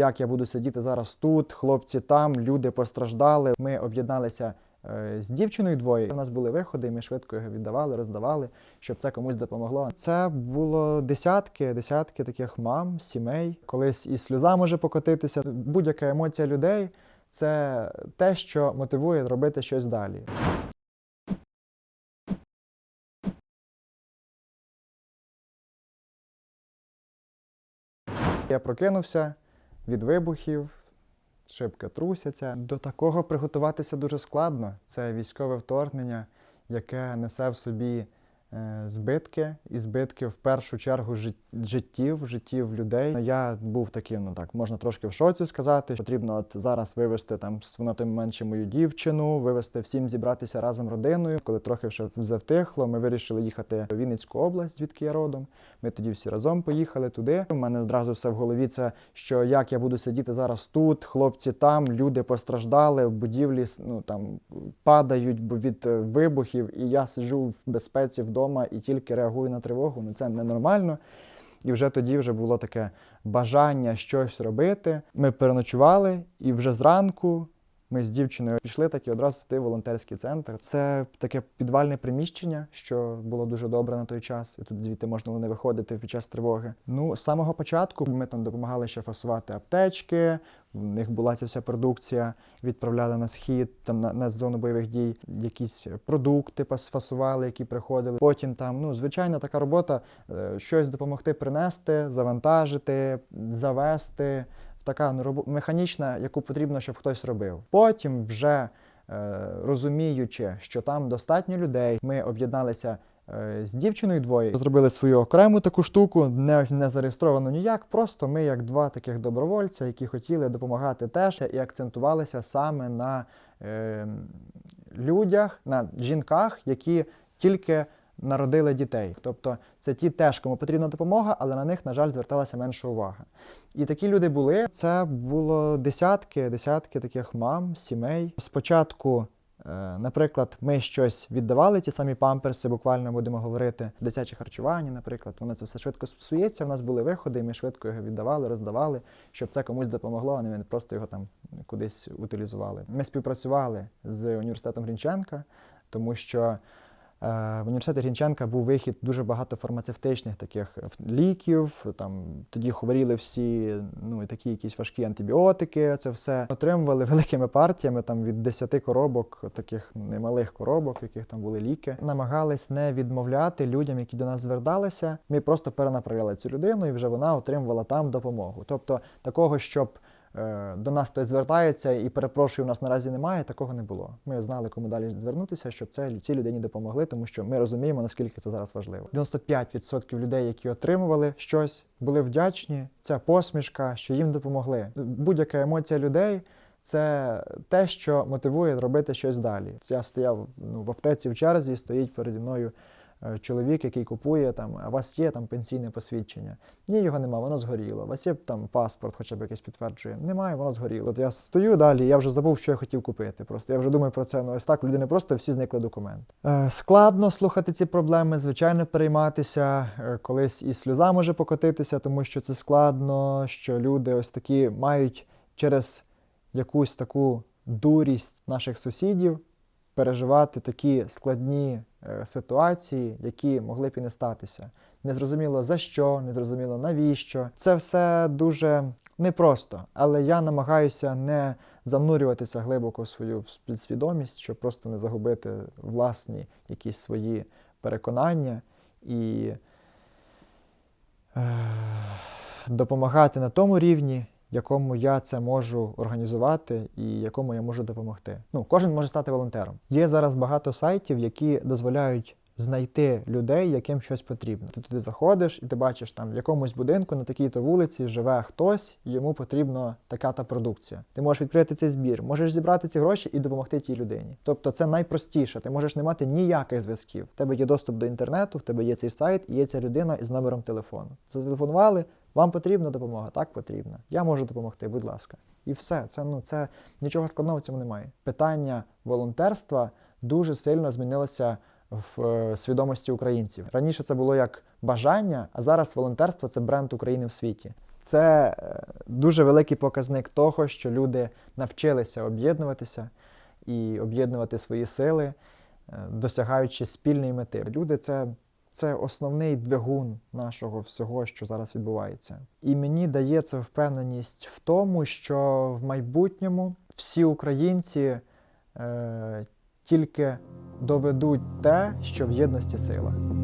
Як я буду сидіти зараз тут, хлопці там, люди постраждали. Ми об'єдналися е, з дівчиною двоє. У нас були виходи, і ми швидко його віддавали, роздавали, щоб це комусь допомогло. Це було десятки, десятки таких мам, сімей. Колись і сльоза може покотитися. Будь-яка емоція людей це те, що мотивує робити щось далі. Я прокинувся від вибухів, шибки трусяться. До такого приготуватися дуже складно. Це військове вторгнення, яке несе в собі збитки, і збитки в першу чергу жит- життів, життів людей. Я був таким, ну так, можна трошки в шоці сказати. Потрібно от зараз вивезти там на той момент ще мою дівчину, вивезти всім зібратися разом родиною. Коли трохи вже завтихло, ми вирішили їхати в Вінницьку область, звідки я родом. Ми тоді всі разом поїхали туди. У мене одразу все в голові це, що як я буду сидіти зараз тут, хлопці там, люди постраждали, в будівлі ну, там, падають від е, вибухів, і я сиджу в безпеці вдома і тільки реагую на тривогу. Ну це ненормально. І вже тоді вже було таке бажання щось робити. Ми переночували, і вже зранку ми з дівчиною пішли так і одразу туди волонтерський центр. Це таке підвальне приміщення, що було дуже добре на той час, і тут звідти можна було не виходити під час тривоги. Ну, з самого початку ми там допомагали ще фасувати аптечки. В них була ця вся продукція, відправляли на схід, там на, на зону бойових дій, якісь продукти пас- фасували, які приходили. Потім там, ну, звичайна така робота, е, щось допомогти принести, завантажити, завести. Така ну, механічна, яку потрібно, щоб хтось робив. Потім, вже е, розуміючи, що там достатньо людей, ми об'єдналися е, з дівчиною двоє, зробили свою окрему таку штуку, не, не зареєстровано ніяк. Просто ми, як два таких добровольця, які хотіли допомагати теж, і акцентувалися саме на е, людях, на жінках, які тільки народили дітей. Тобто це ті теж, кому потрібна допомога, але на них, на жаль, зверталася менша увага. І такі люди були. Це було десятки, десятки таких мам, сімей. Спочатку, е, наприклад, ми щось віддавали, ті самі памперси, буквально будемо говорити, дитяче харчування, наприклад, воно це все швидко псується. У нас були виходи, і ми швидко його віддавали, роздавали, щоб це комусь допомогло, а не просто його там кудись утилізували. Ми співпрацювали з університетом Грінченка, тому що. Е, В університеті Грінченка був вихід дуже багато фармацевтичних таких ліків. Там тоді хворіли всі ну такі якісь важкі антибіотики. Це все отримували великими партіями там від 10 коробок, таких немалих коробок, яких там були ліки. Намагались не відмовляти людям, які до нас зверталися. Ми просто перенаправляли цю людину, і вже вона отримувала там допомогу. Тобто такого, щоб до нас хтось звертається і перепрошую, у нас наразі немає, такого не було. Ми знали, кому далі звернутися, щоб це цій людині допомогли, тому що ми розуміємо, наскільки це зараз важливо. 95% людей, які отримували щось, були вдячні. Ця посмішка, що їм допомогли. Будь-яка емоція людей. Це те, що мотивує робити щось далі. Я стояв ну, в аптеці в черзі, стоїть переді мною е, чоловік, який купує там, у вас є там пенсійне посвідчення. Ні, його нема, воно згоріло. У вас є там паспорт, хоча б якийсь підтверджує. Немає, воно згоріло. От я стою далі, я вже забув, що я хотів купити. Просто я вже думаю про це. Ну ось так, людини просто всі зникли документи. Е, складно слухати ці проблеми, звичайно, перейматися. Е, колись і сльоза може покотитися, тому що це складно, що люди ось такі мають через якусь таку дурість наших сусідів переживати такі складні е, ситуації, які могли б і не статися. Незрозуміло за що, незрозуміло навіщо. Це все дуже непросто, але я намагаюся не занурюватися глибоко в свою підсвідомість, щоб просто не загубити власні якісь свої переконання і е, допомагати на тому рівні, якому я це можу організувати і якому я можу допомогти. Ну, кожен може стати волонтером. Є зараз багато сайтів, які дозволяють знайти людей, яким щось потрібно. Ти туди заходиш і ти бачиш, там в якомусь будинку на такій-то вулиці живе хтось, йому потрібна така та продукція. Ти можеш відкрити цей збір, можеш зібрати ці гроші і допомогти тій людині. Тобто це найпростіше. Ти можеш не мати ніяких зв'язків. В тебе є доступ до інтернету, в тебе є цей сайт і є ця людина із номером телефону. Зателефонували, вам потрібна допомога? Так, потрібна. Я можу допомогти, будь ласка. І все. Це ну це нічого складного в цьому немає. Питання волонтерства дуже сильно змінилося в е, свідомості українців. Раніше це було як бажання, а зараз волонтерство це бренд України в світі. Це е, дуже великий показник того, що люди навчилися об'єднуватися і об'єднувати свої сили, е, досягаючи спільної мети. Люди це, це основний двигун нашого всього, що зараз відбувається. І мені дає це впевненість в тому, що в майбутньому всі українці е, тільки доведуть те, що в єдності сила.